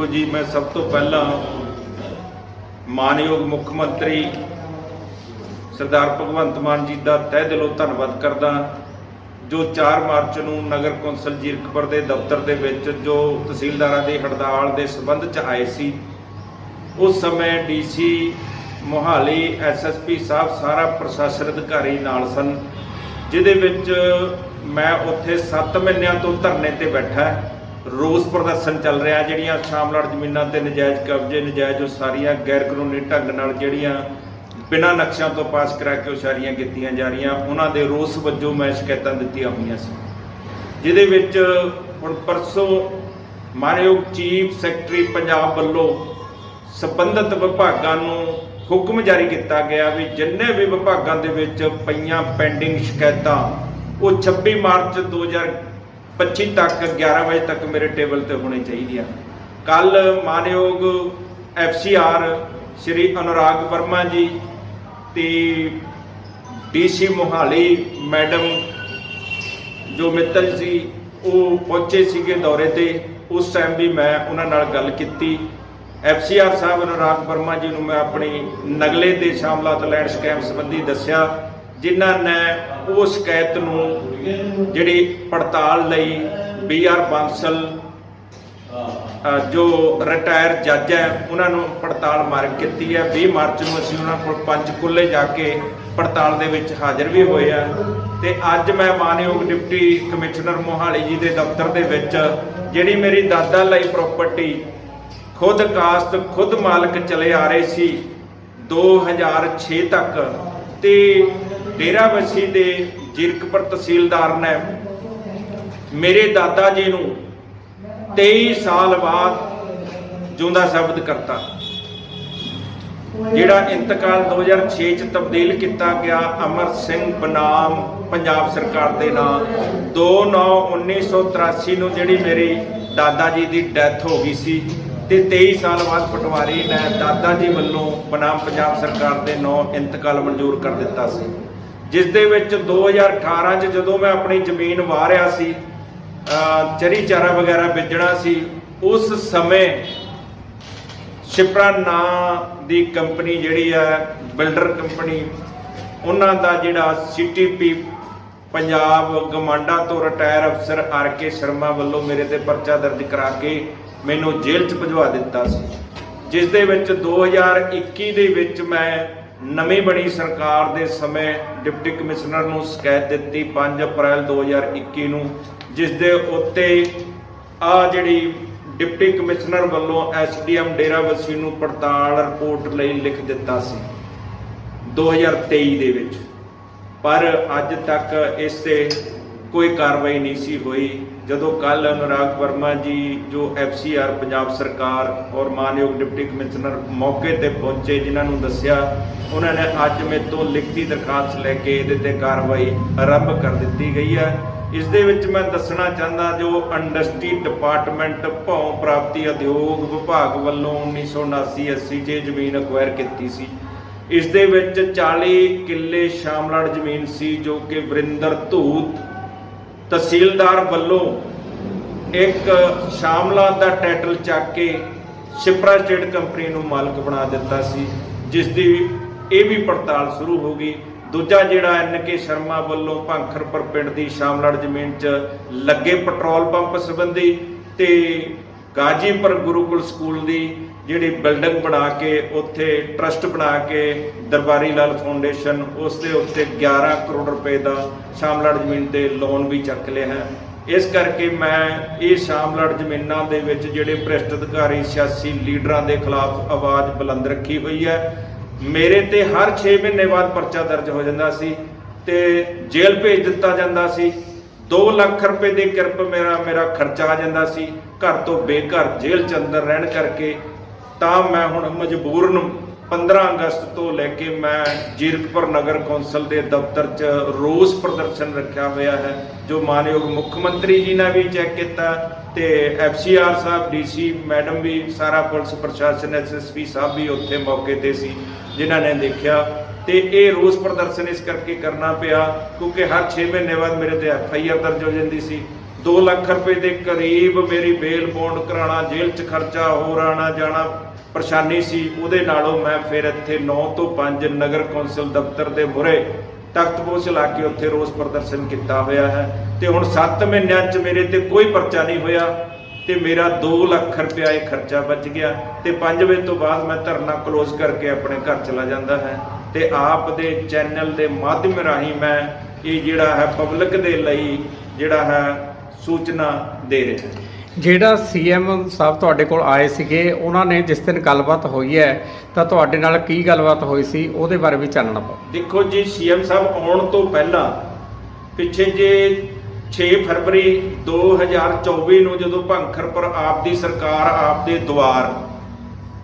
ਦੇਖੋ ਜੀ, ਮੈਂ ਸਭ ਤੋਂ ਪਹਿਲਾਂ ਮਾਨਯੋਗ ਮੁੱਖ ਮੰਤਰੀ ਸਰਦਾਰ ਭਗਵੰਤ ਮਾਨ ਜੀ ਦਾ ਤਹਿ ਦਿਲੋਂ ਧੰਨਵਾਦ ਕਰਦਾ ਜੋ 4 ਮਾਰਚ ਨੂੰ ਨਗਰ ਕੌਂਸਲ ਜੀਰਕਪੁਰ ਦੇ ਦਫ਼ਤਰ ਦੇ ਵਿੱਚ ਜੋ ਤਹਿਸੀਲਦਾਰਾਂ ਦੀ ਹੜਤਾਲ ਦੇ ਸਬੰਧ ਚ ਆਏ ਸੀ, ਉਸ ਸਮੇਂ ਡੀਸੀ ਮੋਹਾਲੀ ਐਸਐਸਪੀ ਸਾਹਿਬ ਸਾਰਾ ਪ੍ਰਸ਼ਾਸਨ ਅਧਿਕਾਰੀ ਨਾਲ ਸਨ, ਜਿਹਦੇ ਵਿੱਚ ਮੈਂ ਉੱਥੇ 7 ਮਹੀਨਿਆਂ ਤੋਂ ਧਰਨੇ ਤੇ ਬੈਠਾ ਰੋਸ ਪ੍ਰਦਰਸ਼ਨ ਚੱਲ ਰਿਹਾ, ਜਿਹੜੀਆਂ ਸ਼ਾਮਲਾਟ ਜ਼ਮੀਨਾਂ ਤੇ ਨਜਾਇਜ਼ ਕਬਜ਼ੇ, ਨਜਾਇਜ਼ ਉਸਾਰੀਆਂ ਗੈਰ ਕਾਨੂੰਨੀ ਢੰਗ ਨਾਲ ਜਿਹੜੀਆਂ ਬਿਨਾਂ ਨਕਸ਼ਿਆਂ ਤੋਂ ਪਾਸ ਕਰਾ ਕੇ ਉਸਾਰੀਆਂ ਕੀਤੀਆਂ ਜਾ ਰਹੀਆਂ, ਉਹਨਾਂ ਦੇ ਰੋਸ ਵਜੋਂ ਮੈਂ ਸ਼ਿਕਾਇਤਾਂ ਦਿੱਤੀਆਂ ਹੋਈਆਂ ਸੀ। ਜਿਹਦੇ ਵਿੱਚ ਹੁਣ ਪਰਸੋਂ ਮਾਨਯੋਗ ਚੀਫ ਸੈਕਟਰੀ ਪੰਜਾਬ ਵੱਲੋਂ ਸੰਬੰਧਿਤ ਵਿਭਾਗਾਂ ਨੂੰ ਹੁਕਮ ਜਾਰੀ ਕੀਤਾ ਗਿਆ ਵੀ ਜਿੰਨੇ ਵੀ ਵਿਭਾਗਾਂ ਦੇ ਵਿੱਚ ਪਈਆਂ ਪੈਂਡਿੰਗ ਸ਼ਿਕਾਇਤਾਂ, ਉਹ 26 ਮਾਰਚ 2025 ਤੱਕ 11 ਵਜੇ ਤੱਕ ਮੇਰੇ ਟੇਬਲ ਤੇ ਹੋਣੀ ਚਾਹੀਦੀਆਂ ਕੱਲ ਮਾਨਯੋਗ ਐਫਸੀਆਰ ਸ਼੍ਰੀ ਅਨੁਰਾਗ ਵਰਮਾ ਜੀ ਤੇ ਡੀਸੀ ਮੋਹਾਲੀ ਮੈਡਮ ਜੋ ਮਿੱਤਲ ਸੀ ਉਹ ਪਹੁੰਚੇ ਸੀਗੇ ਦੌਰੇ ਤੇ। ਉਸ ਟਾਈਮ ਵੀ ਮੈਂ ਉਹਨਾਂ ਨਾਲ ਗੱਲ ਕੀਤੀ। ਐਫਸੀਆਰ ਸਾਹਿਬ ਅਨੁਰਾਗ ਵਰਮਾ ਜੀ ਨੂੰ ਮੈਂ ਆਪਣੀ ਨਗਲੇ ਦੇ ਸ਼ਾਮਲਾਤ ਲੈਂਡ ਸਕੈਮ ਸੰਬੰਧੀ ਦੱਸਿਆ। ਜਿਨ੍ਹਾਂ ਨੇ ਉਹ ਸ਼ਿਕਾਇਤ ਨੂੰ ਜਿਹੜੀ ਪੜਤਾਲ ਲਈ ਬੀ ਆਰ ਬਾਂਸਲ ਜੋ ਰਿਟਾਇਰ ਜੱਜ ਹੈ, ਉਹਨਾਂ ਨੂੰ ਪੜਤਾਲ ਮਾਰਕ ਕੀਤੀ ਹੈ। 20 ਮਾਰਚ ਨੂੰ ਅਸੀਂ ਉਹਨਾਂ ਕੋਲ ਪੰਚਕੁਲੇ ਜਾ ਕੇ ਪੜਤਾਲ ਦੇ ਵਿੱਚ ਹਾਜ਼ਰ ਵੀ ਹੋਏ ਆ ਤੇ ਅੱਜ ਮੈਂ ਮਾਨਯੋਗ ਡਿਪਟੀ ਕਮਿਸ਼ਨਰ ਮੋਹਾਲੀ ਜੀ ਦੇ ਦਫ਼ਤਰ ਦੇ ਵਿੱਚ ਜਿਹੜੀ ਮੇਰੀ ਦਾਦਾ ਲਈ ਪ੍ਰਾਪਰਟੀ ਖੁਦ ਕਾਸਤ ਖੁਦ ਮਾਲਕ ਚਲੇ ਆ ਰਹੇ ਸੀ 2006 ਤੱਕ ਤੇ ਡੇਰਾਬੱਸੀ ਦੇ ਜਿਰਕਪੁਰ ਤਹਿਸੀਲਦਾਰ ਨੇ ਮੇਰੇ ਦਾਦਾ ਜੀ ਨੂੰ 23 ਸਾਲ ਬਾਅਦ ਜਿਉਂਦਾ ਸਾਬਤ ਕਰਤਾ। ਜਿਹੜਾ ਇੰਤਕਾਲ 2006 ਚ ਤਬਦੀਲ ਕੀਤਾ ਗਿਆ ਅਮਰ ਸਿੰਘ ਬਨਾਮ ਪੰਜਾਬ ਸਰਕਾਰ ਦੇ ਨਾਂ। 2/9/1983 ਨੂੰ ਜਿਹੜੀ ਮੇਰੀ ਦਾਦਾ ਜੀ ਦੀ ਡੈਥ ਹੋ ਗਈ ਸੀ ਤੇ 23 ਸਾਲ ਬਾਅਦ ਪਟਵਾਰੀ ਨੇ ਦਾਦਾ ਜੀ ਵੱਲੋਂ ਬਨਾਮ ਪੰਜਾਬ ਸਰਕਾਰ ਦੇ ਨਾਂ ਇੰਤਕਾਲ ਮਨਜ਼ੂਰ ਕਰ ਦਿੱਤਾ ਸੀ। ਜਿਸ ਦੇ ਵਿੱਚ 2018 ਚ ਜਦੋਂ ਮੈਂ ਆਪਣੀ ਜ਼ਮੀਨ ਵਾਰਿਆ ਸੀ ਚਰੀ ਚਾਰਾ ਵਗੈਰਾ ਵੇਚਣਾ ਸੀ, ਉਸ ਸਮੇਂ ਸ਼ਿਪਰਾ ਨਾਂ ਦੀ ਕੰਪਨੀ ਜਿਹੜੀ ਹੈ, ਬਿਲਡਰ ਕੰਪਨੀ, ਉਹਨਾਂ ਦਾ ਜਿਹੜਾ ਸੀਟੀਪੀ ਪੰਜਾਬ ਗਮਾਂਡਾ ਤੋਂ ਰਿਟਾਇਰ ਅਫਸਰ ਆਰ ਕੇ ਸ਼ਰਮਾ ਵੱਲੋਂ ਮੇਰੇ ਤੇ ਪਰਚਾ ਦਰਜ ਕਰਾ ਕੇ ਮੈਨੂੰ ਜੇਲ੍ਹ 'ਚ ਭਜਵਾ ਦਿੱਤਾ ਸੀ, ਜਿਸ ਦੇ ਵਿੱਚ 2021 ਦੇ ਵਿੱਚ ਮੈਂ ਨਵੀਂ ਬਣੀ ਸਰਕਾਰ ਦੇ ਸਮੇਂ ਡਿਪਟੀ ਕਮਿਸ਼ਨਰ ਨੂੰ ਸ਼ਿਕਾਇਤ ਦਿੱਤੀ 5 ਅਪ੍ਰੈਲ 2021 ਨੂੰ, ਜਿਸ ਦੇ ਉੱਤੇ ਆ ਜਿਹੜੀ ਡਿਪਟੀ ਕਮਿਸ਼ਨਰ ਵੱਲੋਂ ਐਸਡੀਐਮ ਡੇਰਾਬੱਸੀ ਨੂੰ ਪੜਤਾਲ ਰਿਪੋਰਟ ਲਈ ਲਿਖ ਦਿੱਤਾ ਸੀ 2023 ਦੇ ਵਿੱਚ। ਪਰ ਅੱਜ ਤੱਕ ਇਸ ਤੇ ਕੋਈ ਕਾਰਵਾਈ ਨਹੀਂ ਸੀ ਹੋਈ। ਜਦੋਂ ਕੱਲ ਅਨੁਰਾਗ ਵਰਮਾ ਜੀ, ਜੋ ਐਫਸੀਆਰ ਪੰਜਾਬ ਸਰਕਾਰ ਔਰ ਮਾਨਯੋਗ ਡਿਪਟੀ ਕਮਿਸ਼ਨਰ ਮੌਕੇ ਤੇ ਪਹੁੰਚੇ, ਜਿਨ੍ਹਾਂ ਨੂੰ ਦੱਸਿਆ, ਉਹਨਾਂ ਨੇ ਅੱਜ ਮੇਰੇ ਤੋਂ ਲਿਖਤੀ ਦਰਖਾਸਤ ਲੈ ਕੇ ਇਹਦੇ ਤੇ ਕਾਰਵਾਈ ਆਰੰਭ ਕਰ ਦਿੱਤੀ ਗਈ ਹੈ। ਇਸ ਦੇ ਵਿੱਚ ਮੈਂ ਦੱਸਣਾ ਚਾਹੁੰਦਾ, ਜੋ ਇੰਡਸਟਰੀ ਡਿਪਾਰਟਮੈਂਟ ਭੌਂ ਪ੍ਰਾਪਤੀ ਉਦਯੋਗ ਵਿਭਾਗ ਵੱਲੋਂ 1979 80 'ਚ ਇਹ ਜ਼ਮੀਨ ਅਕਵਾਇਰ ਕੀਤੀ ਸੀ। ਇਸ ਦੇ ਵਿੱਚ 40 ਕਿੱਲੇ ਸ਼ਾਮਲਾੜ ਜ਼ਮੀਨ ਸੀ, ਜੋ ਕਿ ਵਰਿੰਦਰ ਧੂਤ ਤਹਿਸੀਲਦਾਰ ਵੱਲੋਂ ਇੱਕ ਸ਼ਾਮਲਾ ਦਾ ਟਾਈਟਲ ਚੱਕ ਕੇ ਸ਼ਿਪਰਾ ਸਟੇਟ ਕੰਪਨੀ ਨੂੰ ਮਾਲਕ ਬਣਾ ਦਿੱਤਾ ਸੀ, ਜਿਸ ਦੀ ਇਹ ਵੀ ਪੜਤਾਲ ਸ਼ੁਰੂ ਹੋ ਗਈ। ਦੂਜਾ ਜਿਹੜਾ ਐਨ ਕੇ ਸ਼ਰਮਾ ਵੱਲੋਂ ਭੰਖਰਪੁਰ ਪਿੰਡ ਦੀ ਸ਼ਾਮਲਾੜ ਜ਼ਮੀਨ 'ਚ ਲੱਗੇ ਪੈਟਰੋਲ ਪੰਪ ਸੰਬੰਧੀ ਤੇ ਗਾਜੀਪੁਰ ਗੁਰੂਕੁਲ ਸਕੂਲ ਦੀ ਜਿਹੜੀ ਬਿਲਡਿੰਗ ਬਣਾ ਕੇ, ਉੱਥੇ ਟਰਸਟ ਬਣਾ ਕੇ ਦਰਬਾਰੀ ਲਾਲ ਫਾਊਂਡੇਸ਼ਨ, ਉਸ ਦੇ ਉੱਤੇ 11 ਕਰੋੜ ਰੁਪਏ ਦਾ ਸ਼ਾਮਲਾੜ ਜ਼ਮੀਨ ਤੇ ਲੋਨ ਵੀ ਚੱਕ ਲਿਆ ਹੈ ਇਸ ਕਰਕੇ ਮੈਂ ਇਹ ਸ਼ਾਮਲਾੜ ਜ਼ਮੀਨਾਂ ਦੇ ਵਿੱਚ ਜਿਹੜੇ ਭ੍ਰਿਸ਼ਟ ਅਧਿਕਾਰੀ, ਸਿਆਸੀ ਲੀਡਰਾਂ ਦੇ ਖਿਲਾਫ ਆਵਾਜ਼ ਬੁਲੰਦ ਰੱਖੀ ਹੋਈ ਹੈ। ਮੇਰੇ ਤੇ ਹਰ 6 ਮਹੀਨੇ ਬਾਅਦ ਪਰਚਾ ਦਰਜ ਹੋ ਜਾਂਦਾ ਸੀ ਤੇ ਜੇਲ੍ਹ ਭੇਜ ਦਿੱਤਾ ਜਾਂਦਾ ਸੀ। 2 ਲੱਖ ਰੁਪਏ ਦੇ ਕਿਰਪ ਮੇਰਾ ਮੇਰਾ ਖਰਚਾ ਆ ਜਾਂਦਾ ਸੀ। ਘਰ ਤੋਂ ਬੇਘਰ ਜੇਲ੍ਹ ਚ ਅੰਦਰ ਰਹਿਣ ਕਰਕੇ ਤਾਂ ਮੈਂ ਹੁਣ ਮਜਬੂਰਨ 15 ਅਗਸਤ ਤੋਂ ਲੈ ਕੇ ਮੈਂ ਜੀਰਕਪੁਰ ਨਗਰ ਕੌਂਸਲ ਦੇ ਦਫ਼ਤਰ 'ਚ ਰੋਸ ਪ੍ਰਦਰਸ਼ਨ ਰੱਖਿਆ ਹੋਇਆ ਹੈ, ਜੋ ਮਾਨਯੋਗ ਮੁੱਖ ਮੰਤਰੀ ਜੀ ਨੇ ਵੀ ਚੈੱਕ ਕੀਤਾ ਤੇ ਐਫਸੀਆਰ ਸਾਹਿਬ, ਡੀਸੀ ਮੈਡਮ ਵੀ, ਸਾਰਾ ਪੁਲਿਸ ਪ੍ਰਸ਼ਾਸਨ ਐਸਐਸਪੀ ਸਾਹਿਬ ਵੀ ਉੱਥੇ ਮੌਕੇ ਤੇ ਸੀ, ਜਿਨ੍ਹਾਂ ਨੇ ਦੇਖਿਆ। ਤੇ ਇਹ ਰੋਸ ਪ੍ਰਦਰਸ਼ਨ ਇਸ ਕਰਕੇ ਕਰਨਾ ਪਿਆ, ਕਿਉਂਕਿ ਹਰ 6 ਮਹੀਨੇ ਬਾਅਦ ਮੇਰੇ ਤੇ ਐਫਆਈਆਰ ਦਰਜ ਹੋ ਜਾਂਦੀ ਸੀ। 2 ਲੱਖ ਰੁਪਏ ਦੇ ਕਰੀਬ ਮੇਰੀ ਬੇਲ ਬੌਂਡ ਕਰਾਉਣਾ, ਜੇਲ੍ਹ 'ਚ ਖਰਚਾ ਹੋਰ ਆਣਾ ਜਾਣਾ ਪਰੇਸ਼ਾਨੀ ਸੀ। ਉਹਦੇ ਨਾਲੋਂ ਮੈਂ ਫਿਰ ਇੱਥੇ 9 ਤੋਂ 5 ਨਗਰ ਕੌਂਸਲ ਦਫ਼ਤਰ ਦੇ ਮੂਹਰੇ ਤਖਤਪੋਸ਼ ਲਾ ਕੇ ਉੱਥੇ ਰੋਸ ਪ੍ਰਦਰਸ਼ਨ ਕੀਤਾ ਹੋਇਆ ਹੈ। ਤੇ ਹੁਣ 7 ਮਹੀਨਿਆਂ 'ਚ ਮੇਰੇ ਤੇ ਕੋਈ ਪਰਚਾ ਨਹੀਂ ਹੋਇਆ ਤੇ ਮੇਰਾ 2 ਲੱਖ ਰੁਪਇਆ ਇਹ ਖਰਚਾ ਬਚ ਗਿਆ ਤੇ 5 ਵਜੇ ਤੋਂ ਬਾਅਦ ਮੈਂ ਧਰਨਾ ਕਲੋਜ਼ ਕਰਕੇ ਆਪਣੇ ਘਰ ਚਲਾ ਜਾਂਦਾ ਹੈ। ਤੇ ਆਪ ਦੇ ਚੈਨਲ ਦੇ ਮਾਧਿਅਮ ਰਾਹੀਂ ਮੈਂ ਇਹ ਜਿਹੜਾ ਹੈ ਪਬਲਿਕ ਦੇ ਲਈ ਜਿਹੜਾ ਹੈ ਸੂਚਨਾ ਦੇ ਰਿਹਾ। ਜਿਹੜਾ ਸੀਐਮ ਸਾਹਿਬ ਤੁਹਾਡੇ ਕੋਲ ਆਏ ਸੀਗੇ, ਉਹਨਾਂ ਨੇ ਜਿਸ ਦਿਨ ਗੱਲਬਾਤ ਹੋਈ ਹੈ, ਤਾਂ ਤੁਹਾਡੇ ਨਾਲ ਕੀ ਗੱਲਬਾਤ ਹੋਈ ਸੀ, ਉਹਦੇ ਬਾਰੇ ਵੀ ਚਾਨਣਾ ਪਾਓ ਦੇਖੋ ਜੀ, ਸੀਐਮ ਸਾਹਿਬ ਆਉਣ ਤੋਂ ਪਹਿਲਾਂ ਪਿੱਛੇ ਜੇ 6 ਫਰਵਰੀ 2024 ਨੂੰ ਜਦੋਂ ਭੰਖਰਪੁਰ ਆਪ ਦੀ ਸਰਕਾਰ, ਆਪ ਦੇ ਦੁਆਰ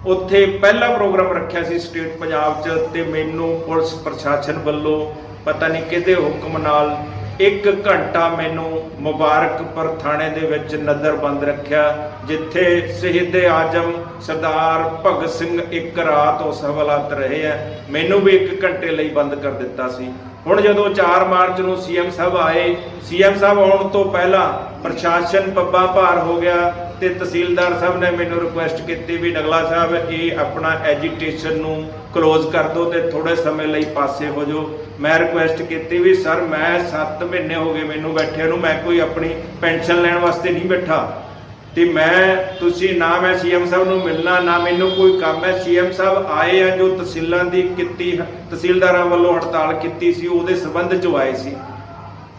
ਉੱਥੇ ਪਹਿਲਾ ਪ੍ਰੋਗਰਾਮ ਰੱਖਿਆ ਸੀ ਸਟੇਟ ਪੰਜਾਬ 'ਚ, ਤੇ ਮੈਨੂੰ ਪੁਲਿਸ ਪ੍ਰਸ਼ਾਸਨ ਵੱਲੋਂ ਪਤਾ ਨਹੀਂ ਕਿਹਦੇ ਹੁਕਮ ਨਾਲ ਇੱਕ ਘੰਟਾ ਮੈਨੂੰ ਮੁਬਾਰਕਪੁਰ ਥਾਣੇ ਦੇ ਵਿੱਚ ਨਜ਼ਰਬੰਦ ਰੱਖਿਆ, ਜਿੱਥੇ ਸ਼ਹੀਦ ਆਜਮ ਸਰਦਾਰ ਭਗਤ ਸਿੰਘ ਇੱਕ ਰਾਤ ਉਸ ਹਵਾਲਾਤ ਰਹੇ ਆ। ਮੈਨੂੰ ਵੀ ਇੱਕ ਘੰਟੇ ਲਈ ਬੰਦ ਕਰ ਦਿੱਤਾ ਸੀ। ਹੁਣ ਜਦੋਂ 4 ਮਾਰਚ ਨੂੰ ਸੀਐਮ ਸਾਹਿਬ ਆਏ, ਸੀਐਮ ਸਾਹਿਬ ਆਉਣ ਤੋਂ ਪਹਿਲਾਂ ਪ੍ਰਸ਼ਾਸਨ ਪੱਬਾਂ ਭਾਰ ਹੋ ਗਿਆ ਤੇ ਤਹਿਸੀਲਦਾਰ ਸਾਹਿਬ ਨੇ ਮੈਨੂੰ ਰਿਕੁਐਸਟ ਕੀਤੀ ਵੀ ਡਗਲਾ ਸਾਹਿਬ, ਇਹ ਆਪਣਾ ਐਜੀਟੇਸ਼ਨ ਨੂੰ ਕਲੋਜ਼ ਕਰ ਦਿਓ ਤੇ ਥੋੜੇ ਸਮੇਂ ਲਈ ਪਾਸੇ ਹੋ ਜਾਓ। ਮੈਂ ਰਿਕੁਐਸਟ ਕੀਤੀ ਵੀ, ਸਰ, ਮੈਂ 7 ਮਹੀਨੇ ਹੋ ਗਏ ਮੈਨੂੰ ਬੈਠੇ ਨੂੰ, ਮੈਂ ਕੋਈ ਆਪਣੀ ਪੈਨਸ਼ਨ ਲੈਣ ਵਾਸਤੇ ਨਹੀਂ ਬੈਠਾ। ਤੇ ਮੈਂ, ਤੁਸੀਂ ਨਾ ਮੈਂ ਸੀਐਮ ਸਾਹਿਬ ਨੂੰ ਮਿਲਣਾ, ਨਾ ਮੈਨੂੰ ਕੋਈ ਕੰਮ ਹੈ। ਸੀਐਮ ਸਾਹਿਬ ਆਏ ਆ ਜੋ ਤਹਿਸੀਲਾਂ ਦੀ ਕੀਤੀ, ਤਹਿਸੀਲਦਾਰਾਂ ਵੱਲੋਂ ਹੜਤਾਲ ਕੀਤੀ ਸੀ, ਉਹਦੇ ਸਬੰਧ ਚ ਆਏ ਸੀ।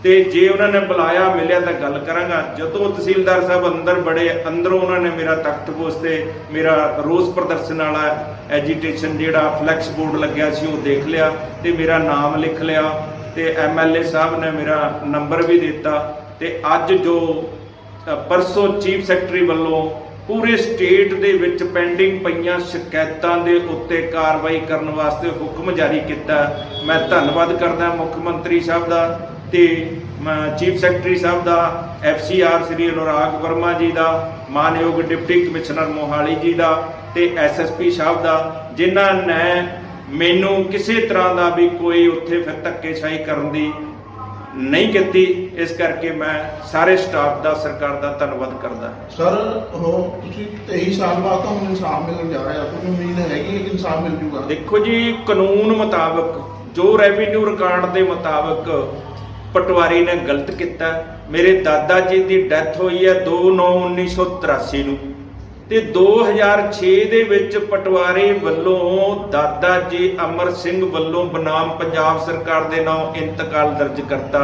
ਤੇ ਜੇ ਉਹਨਾਂ ਨੇ ਬੁਲਾਇਆ, ਮਿਲਿਆ ਤਾਂ ਗੱਲ ਕਰਾਂਗਾ। ਜਦੋਂ ਤਹਿਸੀਲਦਾਰ ਸਾਹਿਬ ਅੰਦਰ ਬੜੇ, ਅੰਦਰੋਂ ਉਹਨਾਂ ਨੇ ਮੇਰਾ ਤਖਤਪੋਸ਼ ਤੇ ਮੇਰਾ ਰੋਸ ਪ੍ਰਦਰਸ਼ਨ ਵਾਲਾ ਐਜੀਟੇਸ਼ਨ ਜਿਹੜਾ ਫਲੈਕਸ ਬੋਰਡ ਲੱਗਿਆ ਸੀ, ਉਹ ਦੇਖ ਲਿਆ ਤੇ ਮੇਰਾ ਨਾਮ ਲਿਖ ਲਿਆ ਤੇ ਐਮਐਲਏ ਸਾਹਿਬ ਨੇ ਮੇਰਾ ਨੰਬਰ ਵੀ ਦਿੱਤਾ ਤੇ ਅੱਜ ਜੋ ਪਰਸੋਂ ਚੀਫ ਸੈਕਟਰੀ ਵੱਲੋਂ ਪੂਰੇ ਸਟੇਟ ਦੇ ਵਿੱਚ ਪੈਂਡਿੰਗ ਪਈਆਂ ਸ਼ਿਕਾਇਤਾਂ ਦੇ ਉੱਤੇ ਕਾਰਵਾਈ ਕਰਨ ਵਾਸਤੇ ਹੁਕਮ ਜਾਰੀ ਕੀਤਾ। ਮੈਂ ਧੰਨਵਾਦ ਕਰਦਾ ਮੁੱਖ ਮੰਤਰੀ ਸਾਹਿਬ ਦਾ ਤੇ ਚੀਫ ਸੈਕਟਰੀ ਸਾਹਿਬ ਦਾ ਐਫਸੀਆਰ ਸ੍ਰੀ ਅਨੁਰਾਗ ਵਰਮਾ ਜੀ ਦਾ, ਮਾਨਯੋਗ ਡਿਪਟੀ ਕਮਿਸ਼ਨਰ ਮੋਹਾਲੀ ਜੀ ਦਾ ਤੇ ਐਸਐਸਪੀ ਸਾਹਿਬ ਦਾ, ਜਿਨ੍ਹਾਂ ਨੇ ਮੈਨੂੰ ਕਿਸੇ ਤਰ੍ਹਾਂ ਦਾ ਵੀ ਕੋਈ ਉੱਥੇ ਫਿਰ ਧੱਕੇਸ਼ਾਹੀ ਕਰਨ ਦੀ ਨਹੀਂ ਕੀਤੀ ਇਸ ਕਰਕੇ ਮੈਂ ਸਾਰੇ ਸਟਾਫ ਦਾ ਸਰਕਾਰ ਦਾ ਧੰਨਵਾਦ ਕਰਦਾ। ਸਰ ਉਹ ਤੁਸੀਂ 23 ਸਾਲ ਬਾਅਦ ਤਾਂ ਹੁਣ ਇਨਸਾਫ ਮਿਲਣ ਜਾ ਰਿਹਾ ਤੁਹਾਨੂੰ ਉਮੀਦ ਹੈਗੀ ਕਿ ਇਨਸਾਫ ਮਿਲ ਜੂਗਾ? ਦੇਖੋ ਜੀ ਕਾਨੂੰਨ ਮੁਤਾਬਕ ਜੋ ਰੈਵਨਿਊ ਰਿਕਾਰਡ ਦੇ ਮੁਤਾਬਕ ਪਟਵਾਰੀ ਨੇ ਗਲਤ ਕੀਤਾ ਮੇਰੇ ਦਾਦਾ ਜੀ ਦੀ ਡੈਥ ਹੋਈ ਹੈ 2/9/1983 ਨੂੰ। ਤੇ 2006 ਦੇ ਵਿੱਚ ਪਟਵਾਰੇ ਵੱਲੋਂ ਦਾਦਾ ਜੀ ਅਮਰ ਸਿੰਘ ਵੱਲੋਂ ਬਨਾਮ ਪੰਜਾਬ ਸਰਕਾਰ ਦੇ ਨਾਮ ਇੰਤਕਾਲ ਦਰਜ ਕਰਤਾ।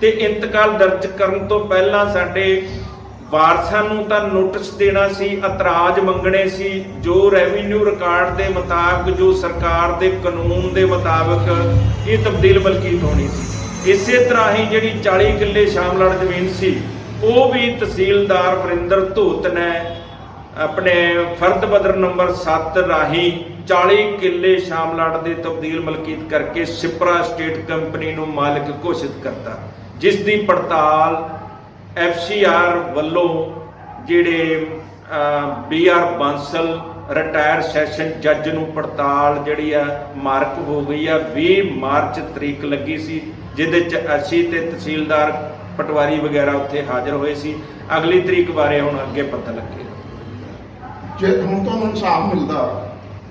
ਤੇ ਇੰਤਕਾਲ ਦਰਜ ਕਰਨ ਤੋਂ ਪਹਿਲਾਂ ਸਾਡੇ ਵਾਰਸਾਂ ਨੂੰ ਤਾਂ ਨੋਟਿਸ ਦੇਣਾ ਸੀ, ਇਤਰਾਜ਼ ਮੰਗਣੇ ਸੀ, ਜੋ ਰੈਵਨਿਊ ਰਿਕਾਰਡ ਦੇ ਮੁਤਾਬਕ, ਜੋ ਸਰਕਾਰ ਦੇ ਕਾਨੂੰਨ ਦੇ ਮੁਤਾਬਕ ਇਹ ਤਬਦੀਲ ਮਲਕੀਤ ਹੋਣੀ ਸੀ। ਇਸੇ ਤਰ੍ਹਾਂ ਹੀ ਜਿਹੜੀ 40 ਕਿੱਲੇ ਸ਼ਾਮਲੜ ਜ਼ਮੀਨ ਸੀ, ਉਹ ਵੀ ਤਹਿਸੀਲਦਾਰ ਵਰਿੰਦਰ ਧੂਤ ਨੇ ਆਪਣੇ ਫਰਦ ਬਦਰ ਨੰਬਰ 7 ਰਾਹੀਂ 40 ਕਿੱਲੇ ਸ਼ਾਮਲਾਟ ਦੇ ਤਬਦੀਲ ਮਲਕੀਤ ਕਰਕੇ ਸਿਪਰਾ ਸਟੇਟ ਕੰਪਨੀ ਨੂੰ ਮਾਲਕ ਘੋਸ਼ਿਤ ਕਰਤਾ, ਜਿਸ ਦੀ ਪੜਤਾਲ ਐਫਸੀਆਰ ਵੱਲੋਂ ਜਿਹੜੇ ਬੀਆਰ ਬਾਂਸਲ ਰਿਟਾਇਰ ਸੈਸ਼ਨ ਜੱਜ ਨੂੰ ਪੜਤਾਲ ਜਿਹੜੀ ਆ ਮਾਰਕ ਹੋ ਗਈ ਆ 20 ਮਾਰਚ ਤਰੀਕ ਲੱਗੀ ਸੀ, ਜਿਹਦੇ ਚ ਅਸੀਂ ਤੇ ਤਹਿਸੀਲਦਾਰ ਪਟਵਾਰੀ ਵਗੈਰਾ ਉੱਥੇ ਹਾਜ਼ਰ ਹੋਏ ਸੀ। ਅਗਲੀ ਤਰੀਕ ਬਾਰੇ ਹੁਣ ਅੱਗੇ ਪਤਾ ਲੱਗੇਗਾ। ਜੇ ਹੁਣ ਤੁਹਾਨੂੰ ਇਨਸਾਫ ਮਿਲਦਾ,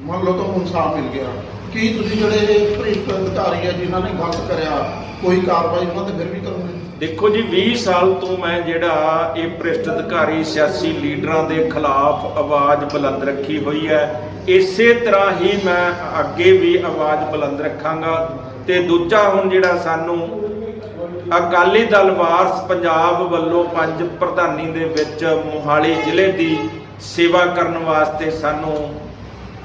ਮੰਨ ਲਓ ਤੁਹਾਨੂੰ ਇਨਸਾਫ ਮਿਲ ਗਿਆ, ਕੀ ਤੁਸੀਂ ਜਿਹੜੇ ਭ੍ਰਿਸ਼ਟ ਅਧਿਕਾਰੀ ਆ ਜਿਨ੍ਹਾਂ ਨੇ ਗਲਤ ਕਰਿਆ, ਕੋਈ ਕਾਰਵਾਈ ਉਹਨਾਂ ਤੇ ਫਿਰ ਵੀ ਕਰੋਗੇ? ਦੇਖੋ ਜੀ 20 ਸਾਲ ਤੋਂ ਮੈਂ ਜਿਹੜਾ ਇਹ ਭ੍ਰਿਸ਼ਟ ਅਧਿਕਾਰੀ ਸਿਆਸੀ ਲੀਡਰਾਂ ਦੇ ਖਿਲਾਫ ਆਵਾਜ਼ ਬੁਲੰਦ ਰੱਖੀ ਹੋਈ ਹੈ, ਇਸੇ ਤਰ੍ਹਾਂ ਹੀ ਮੈਂ ਅੱਗੇ ਵੀ ਆਵਾਜ਼ ਬੁਲੰਦ ਰੱਖਾਂਗਾ। ਤੇ ਦੂਜਾ ਹੁਣ ਜਿਹੜਾ ਸਾਨੂੰ ਅਕਾਲੀ ਦਲ ਵਾਰਸ ਪੰਜਾਬ ਵੱਲੋਂ ਪੰਜ ਪ੍ਰਧਾਨੀ ਦੇ ਵਿੱਚ ਮੋਹਾਲੀ ਜ਼ਿਲ੍ਹੇ ਦੀ ਸੇਵਾ ਕਰਨ ਵਾਸਤੇ ਸਾਨੂੰ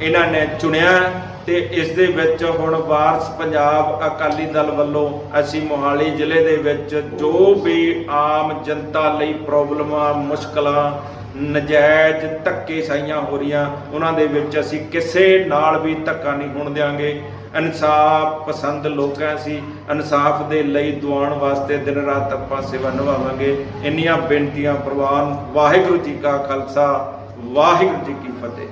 ਇਹਨਾਂ ਨੇ ਚੁਣਿਆ ਤੇ ਇਸ ਦੇ ਵਿੱਚ ਹੁਣ ਵਾਰਸ ਪੰਜਾਬ ਅਕਾਲੀ ਦਲ ਵੱਲੋਂ ਅਸੀਂ ਮੋਹਾਲੀ ਜ਼ਿਲ੍ਹੇ ਦੇ ਵਿੱਚ ਜੋ ਵੀ ਆਮ ਜਨਤਾ ਲਈ ਪ੍ਰੋਬਲਮਾਂ, ਮੁਸ਼ਕਲਾਂ, ਨਜਾਇਜ਼ ਧੱਕੇ ਸਾਈਆਂ ਹੋ ਰਹੀਆਂ, ਉਹਨਾਂ ਦੇ ਵਿੱਚ ਅਸੀਂ ਕਿਸੇ ਨਾਲ ਵੀ ਧੱਕਾ ਨਹੀਂ ਹੋਣ ਦਿਆਂਗੇ। ਇਨਸਾਫ ਪਸੰਦ ਲੋਕਾਂ ਸੀ, ਇਨਸਾਫ ਦੇ ਲਈ ਦੁਆਉਣ ਵਾਸਤੇ ਦਿਨ ਰਾਤ ਆਪਾਂ ਸੇਵਾ ਨਿਭਾਵਾਂਗੇ। ਇੰਨੀਆਂ ਬੇਨਤੀਆਂ ਪ੍ਰਵਾਨ ਵਾਹਿਗੁਰੂ ਜੀ ਕਾ ਖਾਲਸਾ। ਵਾਹਿਗੁਰੂ ਜੀ ਕੀ ਫਤਿਹ।